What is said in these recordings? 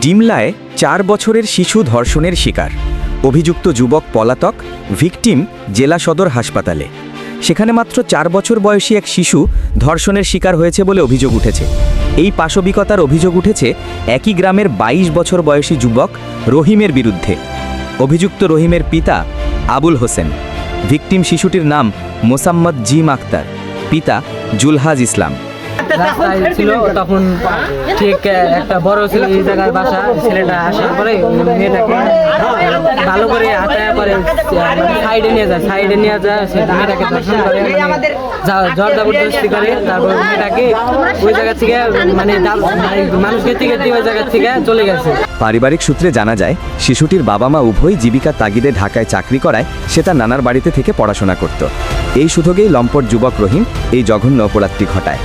ডিমলায় চার বছরের শিশু ধর্ষণের শিকার। অভিযুক্ত যুবক পলাতক, ভিকটিম, জেলা সদর হাসপাতালে। সেখানে মাত্র চার বছর বয়সী এক শিশু ধর্ষণের শিকার হয়েছে বলে অভিযোগ উঠেছে। এই পাশবিকতার অভিযোগ উঠেছে একই গ্রামের ২২ বছর বয়সী যুবক রহিমের বিরুদ্ধে। অভিযুক্ত রহিমের পিতা আবুল হোসেন। ভিকটিম শিশুটির নাম মোসাম্মদ জিম আক্তার পিতা জুলহাজ ইসলাম। ছিল তখন ঠিক একটা বড় ছিল এই জায়গায় বাসা ছেলেটা আসার পরে মেয়েটাকে ভালো করে করে সাইডে নিয়ে যায় সাইডে নিয়ে যায় সে মেয়েটাকে দর্শন করে মানে জবরদস্তি করে তারপর মেয়েটাকে ওই জায়গা থেকে মানে মানে মানুষকে থেকে ওই জায়গা থেকে চলে গেছে। পারিবারিক সূত্রে জানা যায় শিশুটির বাবা মা উভয় জীবিকার তাগিদে ঢাকায় চাকরি করায় সে তার নানার বাড়িতে থেকে পড়াশোনা করত। এই সুযোগেই লম্পট যুবক রহিম এই জঘন্য অপরাধটি ঘটায়।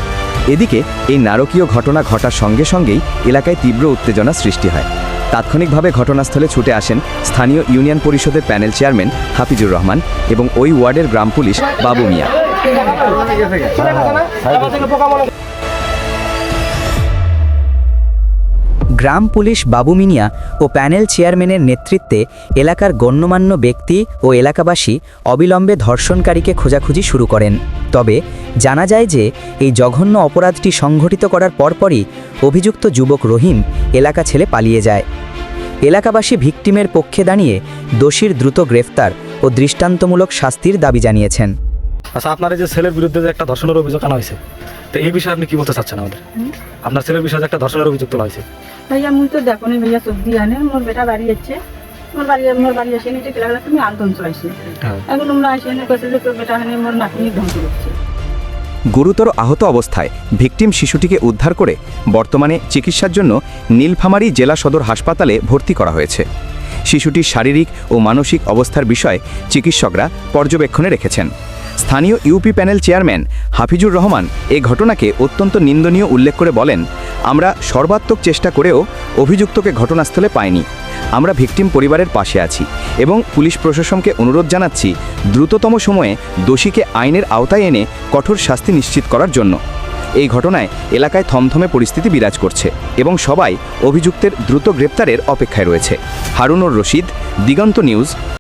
এদিকে, এই নারকীয় ঘটনা ঘটার সঙ্গে সঙ্গেই এলাকায় তীব্র উত্তেজনা সৃষ্টি হয়। তাৎক্ষণিকভাবে ঘটনাস্থলে ছুটে আসেন স্থানীয় ইউনিয়ন পরিষদের প্যানেল চেয়ারম্যান হাফিজুর রহমান এবং ওই ওয়ার্ডের গ্রাম পুলিশ বাবু মিয়া। গ্রাম পুলিশ বাবু মিনিয়া ও প্যানেল চেয়ারম্যানের নেতৃত্বে এলাকার গণ্যমান্য ব্যক্তি ও এলাকাবাসী অবিলম্বে ধর্ষণকারীকে খোঁজাখুঁজি শুরু করেন। তবে জানা যায় যে এই জঘন্য অপরাধটি সংঘটিত করার পরপরই অভিযুক্ত যুবক রহিম এলাকা ছেড়ে পালিয়ে যায়। এলাকাবাসী ভিকটিমের পক্ষে দাঁড়িয়ে দোষীর দ্রুত গ্রেফতার ও দৃষ্টান্তমূলক শাস্তির দাবি জানিয়েছেন। আচ্ছা আপনার এই যে ছেলের বিরুদ্ধে যে একটা ধর্ষণের অভিযোগ আনা হয়েছে তো এই বিষয়ে আপনি কি বলতে চাচ্ছেন আমাদের? আপনার ছেলের বিষয়ে একটা ধর্ষণের অভিযোগ তোলা হয়েছে। ভাইয়া মুই তো দেখো নি ভাইয়া সবজি আনে। মোর বেটা বাড়ি যাচ্ছে মোর বাড়ি মোর বাড়ি আসে নিচে গেলে তুমি আন্দোলন চলাইছে। হ্যাঁ। এখন তোমরা আসে এনে কাছে যে তোর বেটা হানে মোর নাতনি ধ্বংস করছে। গুরুতর আহত অবস্থায় ভিকটিম শিশুটিকে উদ্ধার করে বর্তমানে চিকিৎসার জন্য নীলফামারী জেলা সদর হাসপাতালে ভর্তি করা হয়েছে। শিশুটির শারীরিক ও মানসিক অবস্থার বিষয়ে চিকিৎসকরা পর্যবেক্ষণে রেখেছেন। স্থানীয় UP panel chairman Hafizur Rahman এ ঘটনাকে অত্যন্ত নিন্দনীয় উল্লেখ করে বলেন, আমরা সর্বাত্মক চেষ্টা করেও অভিযুক্তকে ঘটনাস্থলে পাইনি। আমরা ভিকটিম পরিবারের পাশে আছি এবং পুলিশ প্রশাসনকে অনুরোধ জানাচ্ছি দ্রুততম সময়ে দোষীকে আইনের আওতায় এনে কঠোর শাস্তি নিশ্চিত করার জন্য। এই ঘটনায় এলাকায় থমথমে পরিস্থিতি বিরাজ করছে এবং সবাই অভিযুক্তের দ্রুত গ্রেপ্তারের অপেক্ষায় রয়েছে। হারুনুর রশিদ, দিগন্ত নিউজ